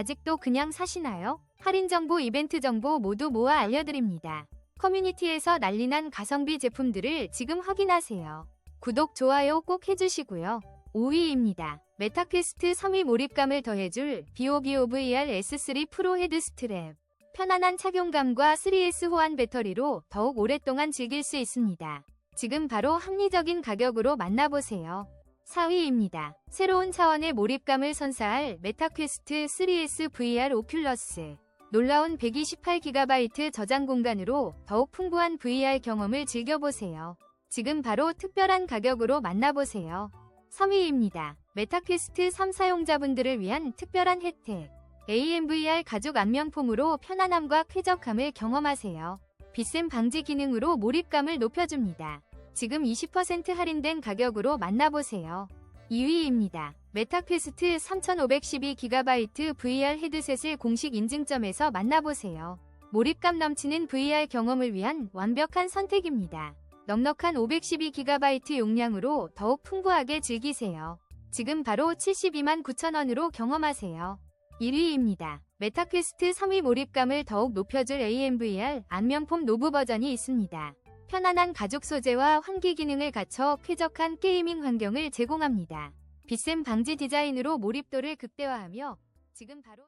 아직도 그냥 사시나요? 할인 정보, 이벤트 정보 모두 모아 알려드립니다. 커뮤니티에서 난리난 가성비 제품들을 지금 확인하세요. 구독, 좋아요 꼭 해주시고요. 5위입니다. 메타퀘스트 3위 몰입감을 더해줄 비오비오 VR S3 프로 헤드 스트랩. 편안한 착용감과 3S 호환 배터리로 더욱 오랫동안 즐길 수 있습니다. 지금 바로 합리적인 가격으로 만나보세요. 4위입니다. 새로운 차원의 몰입감을 선사할 메타퀘스트 3S VR 오큘러스. 놀라운 128GB 저장 공간으로 더욱 풍부한 VR 경험을 즐겨보세요. 지금 바로 특별한 가격으로 만나보세요. 3위입니다. 메타퀘스트 3 사용자분들을 위한 특별한 혜택. AMVR 가죽 안면폼으로 편안함과 쾌적함을 경험하세요. 빗샘 방지 기능으로 몰입감을 높여줍니다. 지금 20% 할인된 가격으로 만나보세요. 2위입니다. 메타퀘스트 3512GB VR 헤드셋을 공식 인증점에서 만나보세요. 몰입감 넘치는 VR 경험을 위한 완벽한 선택입니다. 넉넉한 512GB 용량으로 더욱 풍부하게 즐기세요. 지금 바로 72만 9천원으로 경험하세요. 1위입니다. 메타퀘스트 3위 몰입감을 더욱 높여줄 AMVR 안면폼 노브 버전이 있습니다. 편안한 가죽 소재와 환기 기능을 갖춰 쾌적한 게이밍 환경을 제공합니다. 빗샘 방지 디자인으로 몰입도를 극대화하며 지금 바로